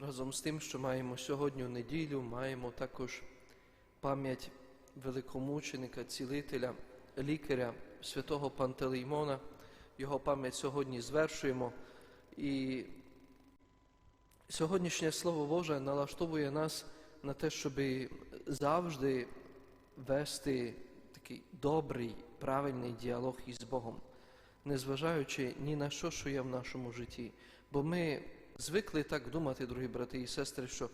Разом з тим, що маємо сьогодні неділю, маємо також пам'ять великомученика, цілителя, лікаря святого Пантелеймона. Його пам'ять сьогодні звершуємо. І сьогоднішнє Слово Боже налаштовує нас на те, щоб завжди вести такий добрий, правильний діалог із Богом, незважаючи ні на що, що є в нашому житті. Бо ми звикли так думати, дорогі брати і сестри, що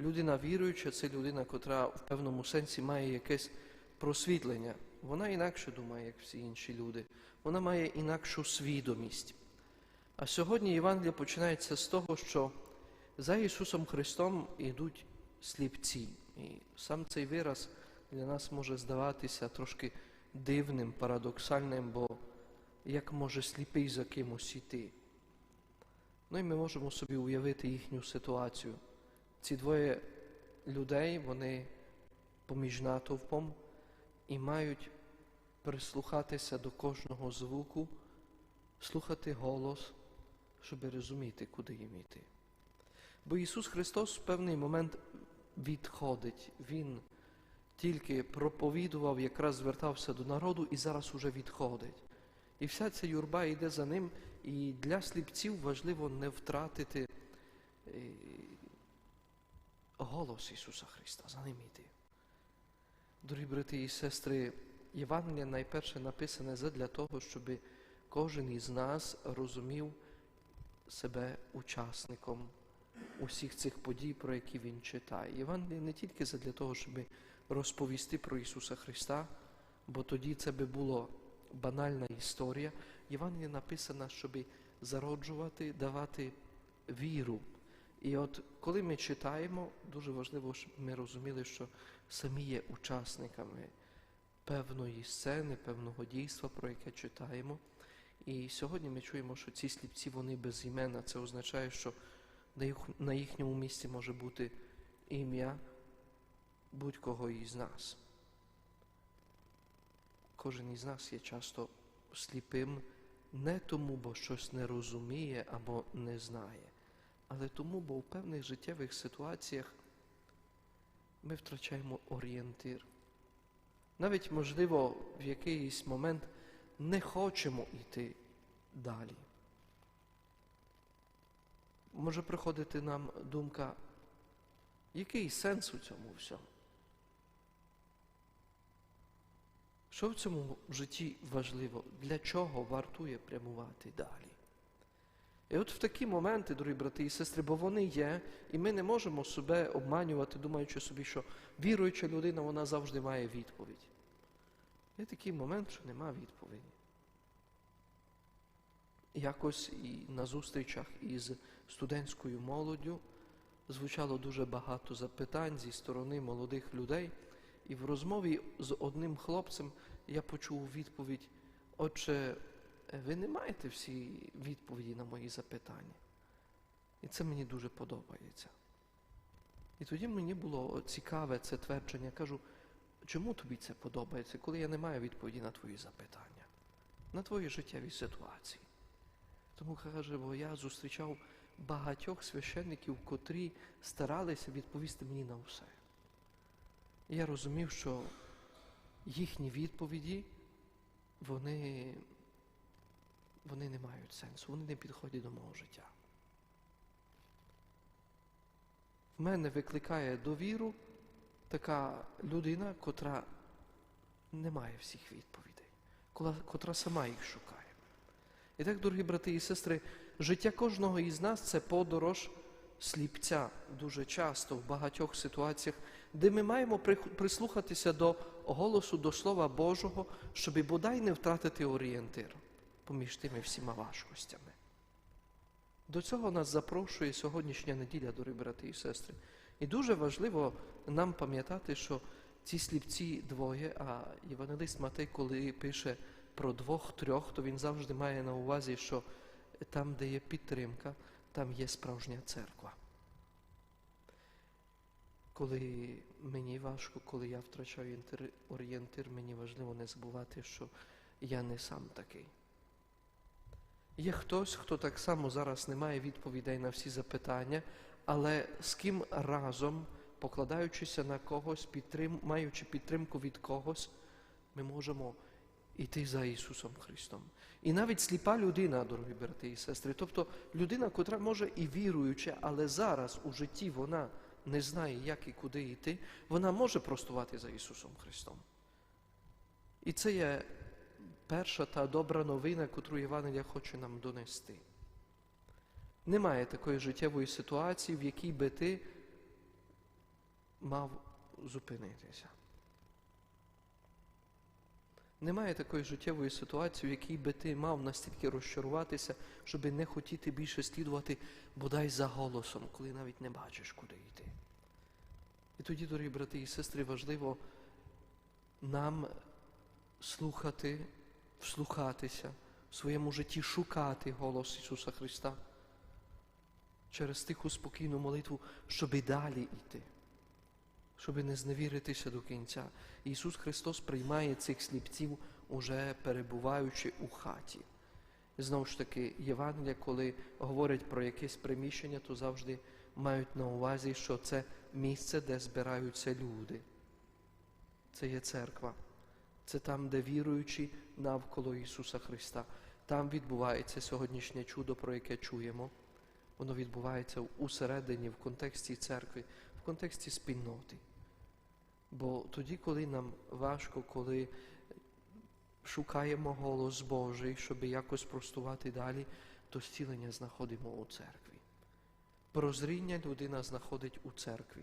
людина віруюча це людина, котра в певному сенсі має якесь просвітлення. Вона інакше думає, як всі інші люди. Вона має інакшу свідомість. А сьогодні Євангелія починається з того, що за Ісусом Христом йдуть сліпці. І сам цей вираз для нас може здаватися трошки дивним, парадоксальним, бо як може сліпий за кимось іти? Ну і ми можемо собі уявити їхню ситуацію. Ці двоє людей, вони поміж натовпом і мають прислухатися до кожного звуку, слухати голос, щоб розуміти, куди їм йти. Бо Ісус Христос в певний момент відходить. Він тільки проповідував, якраз звертався до народу і зараз уже відходить. І вся ця юрба йде за ним, і для сліпців важливо не втратити е, голос Ісуса Христа, за ним йти. Дорогі брати і сестри, Євангелія найперше написане для того, щоб кожен із нас розумів себе учасником усіх цих подій, про які він читає. Євангелія не тільки для того, щоб розповісти про Ісуса Христа, бо тоді це би було банальна історія. Євангелія написана, щоб зароджувати, давати віру. І от коли ми читаємо, дуже важливо, щоб ми розуміли, що самі є учасниками певної сцени, певного дійства, про яке читаємо. І сьогодні ми чуємо, що ці сліпці вони без імена. Це означає, що на їхньому місці може бути ім'я будь-кого із нас. Кожен із нас є часто сліпим не тому, бо щось не розуміє або не знає, але тому, бо в певних життєвих ситуаціях ми втрачаємо орієнтир. Навіть, можливо, в якийсь момент не хочемо йти далі. Може приходити нам думка, який сенс у цьому всьому? Що в цьому житті важливо? Для чого вартує прямувати далі? І от в такі моменти, дорогі брати і сестри, бо вони є, і ми не можемо себе обманювати, думаючи собі, що віруюча людина, вона завжди має відповідь. Є такий момент, що нема відповіді. Якось і на зустрічах із студентською молоддю звучало дуже багато запитань зі сторони молодих людей. І в розмові з одним хлопцем я почув відповідь, отже, ви не маєте всі відповіді на мої запитання. І це мені дуже подобається. І тоді мені було цікаве це твердження. Кажу, чому тобі це подобається, коли я не маю відповіді на твої запитання, на твої життєві ситуації. Тому каже, бо я зустрічав багатьох священників, котрі старалися відповісти мені на все. І я розумів, що їхні відповіді, вони, вони не мають сенсу, вони не підходять до мого життя. В мене викликає довіру така людина, котра не має всіх відповідей, котра сама їх шукає. І так, дорогі брати і сестри, життя кожного із нас це подорож сліпця дуже часто в багатьох ситуаціях, де ми маємо прислухатися до голосу, до Слова Божого, щоб бодай не втратити орієнтир поміж тими всіма важкостями. До цього нас запрошує сьогоднішня неділя, дорогі брати і сестри. І дуже важливо нам пам'ятати, що ці сліпці двоє, а Євангелист Матей, коли пише про двох-трьох, то він завжди має на увазі, що там, де є підтримка, там є справжня церква. Коли мені важко, коли я втрачаю орієнтир, мені важливо не забувати, що я не сам такий. Є хтось, хто так само зараз не має відповідей на всі запитання, але з ким разом, покладаючися на когось, підтрим, маючи підтримку від когось, ми можемо йти за Ісусом Христом. І навіть сліпа людина, дорогі брати і сестри, тобто людина, котра може і віруюча, але зараз у житті вона не знає, як і куди йти, вона може простувати за Ісусом Христом. І це є перша та добра новина, котру Євангелія хоче нам донести. Немає такої життєвої ситуації, в якій би ти мав зупинитися. Немає такої життєвої ситуації, в якій би ти мав настільки розчаруватися, щоб не хотіти більше слідувати бодай за голосом, коли навіть не бачиш, куди йти. І тоді, дорогі брати і сестри, важливо нам слухати, вслухатися, в своєму житті шукати голос Ісуса Христа через тиху спокійну молитву, щоб і далі йти, щоб не зневіритися до кінця. Ісус Христос приймає цих сліпців, уже перебуваючи у хаті. Знову ж таки, Євангелія, коли говорять про якесь приміщення, то завжди мають на увазі, що це місце, де збираються люди. Це є церква. Це там, де віруючі навколо Ісуса Христа. Там відбувається сьогоднішнє чудо, про яке чуємо. Воно відбувається усередині, в контексті церкви, контексті спільноти. Бо тоді, коли нам важко, коли шукаємо голос Божий, щоб якось простувати далі, то зцілення знаходимо у церкві. Прозріння людина знаходить у церкві.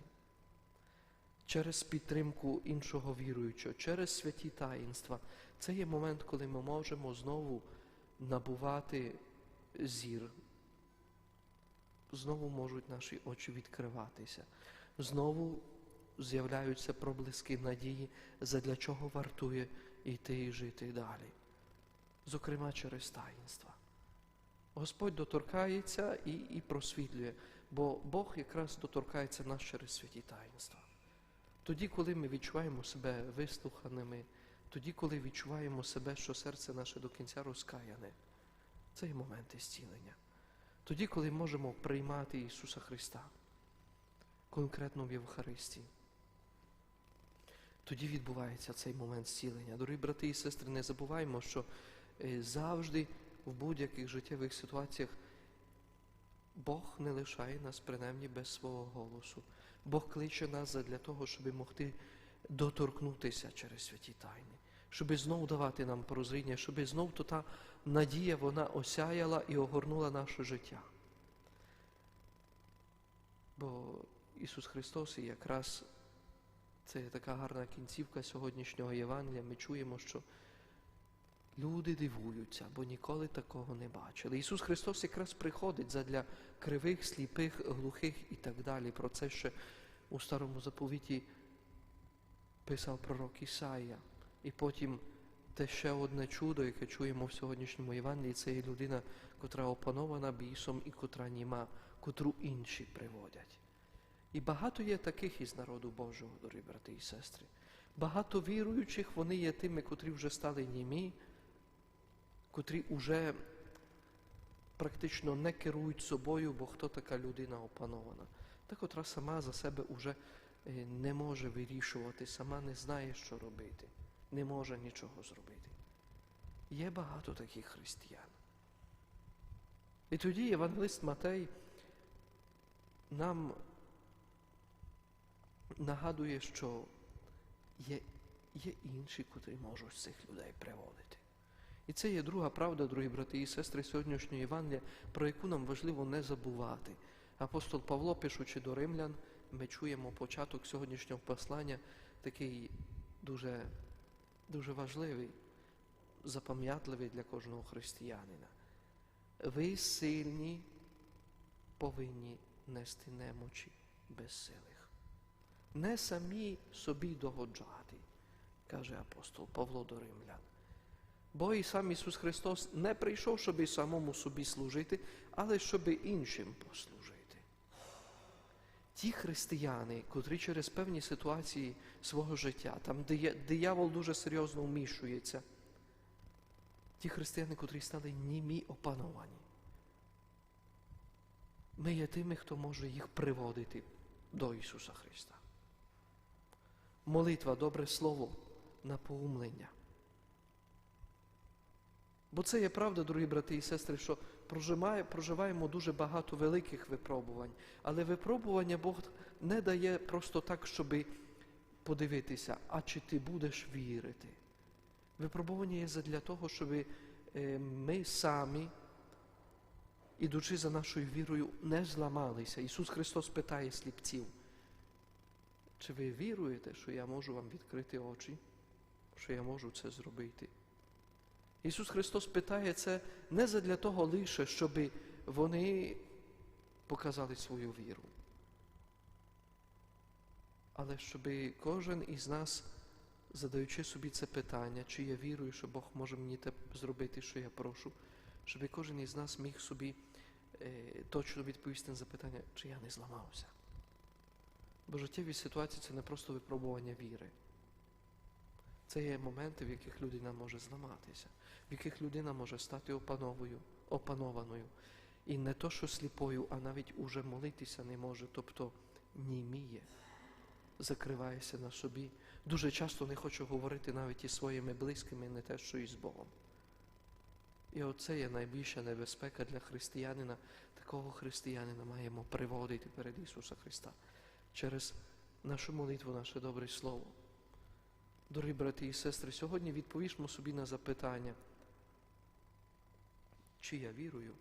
Через підтримку іншого віруючого, через святі таїнства. Це є момент, коли ми можемо знову набувати зір. Знову можуть наші очі відкриватися. Знову з'являються проблиски надії, задля чого вартує йти і жити далі. Зокрема, через таїнства. Господь доторкається і, і просвітлює, бо Бог якраз доторкається нас через святі таїнства. Тоді, коли ми відчуваємо себе вислуханими, тоді, коли відчуваємо себе, що серце наше до кінця розкаяне, це є момент зцілення. Тоді, коли можемо приймати Ісуса Христа, конкретно в Євхаристії, тоді відбувається цей момент зцілення. Дорогі брати і сестри, не забуваємо, що е, завжди в будь-яких життєвих ситуаціях Бог не лишає нас принаймні без свого голосу. Бог кличе нас для того, щоб могти доторкнутися через святі тайни, щоб знову давати нам прозріння, щоб знов то та надія вона осяяла і огорнула наше життя. Бо Ісус Христос і якраз це така гарна кінцівка сьогоднішнього Євангелія. Ми чуємо, що люди дивуються, бо ніколи такого не бачили. Ісус Христос якраз приходить задля кривих, сліпих, глухих і так далі. Про це ще у старому заповіті писав пророк Ісаїя. І потім те ще одне чудо, яке чуємо в сьогоднішньому Євангелії, це є людина, котра опанована бісом і котра німа, котру інші приводять. І багато є таких із народу Божого, дорогі брати і сестри. Багато віруючих, вони є тими, котрі вже стали німі, котрі вже практично не керують собою, бо хто така людина опанована, та котра сама за себе вже не може вирішувати, сама не знає, що робити, не може нічого зробити. Є багато таких християн. І тоді Євангелист Матей нам нагадує, що є, є інші, котрі можуть цих людей приводити. І це є друга правда, дорогі брати і сестри сьогоднішньої Євангелія, про яку нам важливо не забувати. Апостол Павло, пишучи до римлян, ми чуємо початок сьогоднішнього послання, такий дуже, дуже важливий, запам'ятливий для кожного християнина. Ви сильні повинні нести немочі безсилих. Не самі собі догоджати, каже апостол Павло до римлян. Бо і сам Ісус Христос не прийшов, щоб самому собі служити, але щоб іншим послужити. Ті християни, котрі через певні ситуації свого життя, там диявол дуже серйозно вмішується, ті християни, котрі стали німі опановані, Ми є тими, хто може їх приводити до Ісуса Христа. Молитва, добре слово, напоумлення. Бо це є правда, дорогі брати і сестри, що проживаємо дуже багато великих випробувань. Але випробування Бог не дає просто так, щоби подивитися, а чи ти будеш вірити. Випробування є для того, щоб е, ми самі, ідучи за нашою вірою, не зламалися. Ісус Христос питає сліпців, чи ви віруєте, що я можу вам відкрити очі, що я можу це зробити? Ісус Христос питає це не задля того лише, щоб вони показали свою віру, але щоб кожен із нас, задаючи собі це питання, чи я вірую, що Бог може мені те зробити, що я прошу, щоб кожен із нас міг собі е, точно відповісти на запитання, чи я не зламався. Бо життєві ситуації це не просто випробування віри. Це є моменти, в яких людина може зламатися, в яких людина може стати опановою, опанованою. І не то, що сліпою, а навіть уже молитися не може, тобто німіє, закривається на собі. Дуже часто не хоче говорити навіть із своїми близькими, не те, що і з Богом. І оце є найбільша небезпека для християнина. Такого християнина маємо приводити перед Ісуса Христа через нашу молитву, наше добре Слово. Дорогі брати і сестри, сьогодні відповімо собі на запитання, чи я вірую,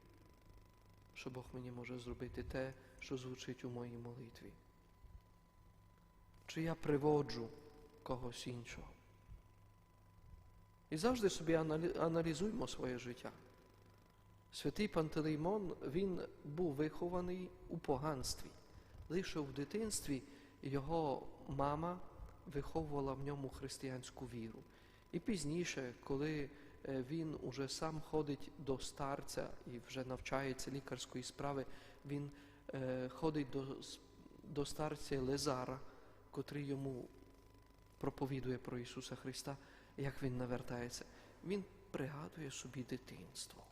що Бог мені може зробити те, що звучить у моїй молитві? Чи я приводжу когось іншого? І завжди собі аналізуємо своє життя. Святий Пантелеймон, він був вихований у поганстві. Лише в дитинстві його мама виховувала в ньому християнську віру. І пізніше, коли е, він уже сам ходить до старця і вже навчається лікарської справи, він е, ходить до, до старця Лезара, котрий йому проповідує про Ісуса Христа, як він навертається. Він пригадує собі дитинство.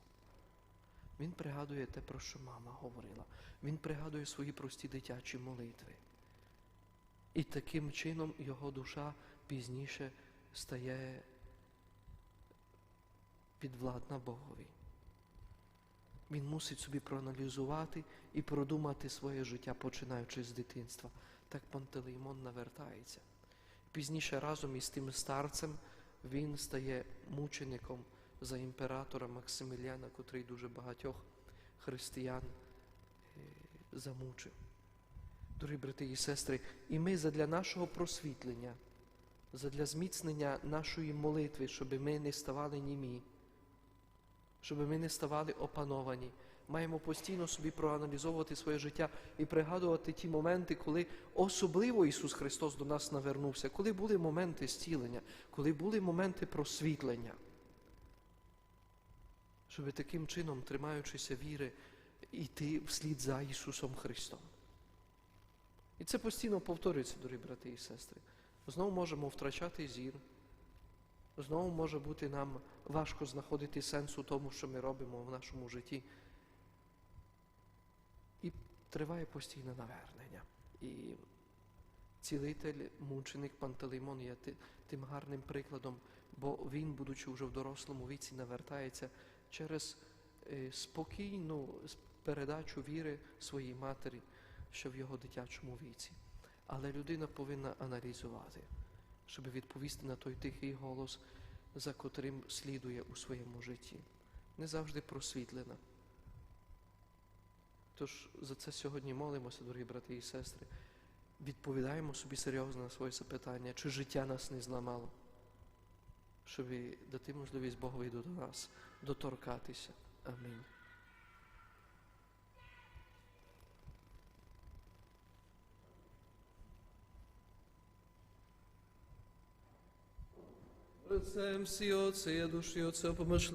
Він пригадує те, про що мама говорила. Він пригадує свої прості дитячі молитви. І таким чином його душа пізніше стає підвладна Богові. Він мусить собі проаналізувати і продумати своє життя, починаючи з дитинства. Так Пантелеймон навертається. Пізніше разом із тим старцем він стає мучеником за імператора Максиміляна, котрий дуже багатьох християн е, замучив. Дорогі брати і сестри, і ми задля нашого просвітлення, задля зміцнення нашої молитви, щоб ми не ставали німі, щоб ми не ставали опановані, маємо постійно собі проаналізовувати своє життя і пригадувати ті моменти, коли особливо Ісус Христос до нас навернувся, коли були моменти зцілення, коли були моменти просвітлення. Щоб таким чином, тримаючися віри, йти вслід за Ісусом Христом. І це постійно повторюється, дорогі брати і сестри. Знову можемо втрачати зір, знову може бути нам важко знаходити сенс у тому, що ми робимо в нашому житті. І триває постійне навернення. І цілитель, мученик Пантелеймон є тим гарним прикладом, бо він, будучи вже в дорослому віці, навертається через е, спокійну передачу віри своїй матері, що в його дитячому віці. Але людина повинна аналізувати, щоб відповісти на той тихий голос, за котрим слідує у своєму житті. Не завжди просвітлена. Тож за це сьогодні молимося, дорогі брати і сестри. Відповідаємо собі серйозно на своє запитання, чи життя нас не зламало, щоб дати можливість Богові до нас доторкатися. Амінь. Отцем всі Отце, я душі Отця помишли.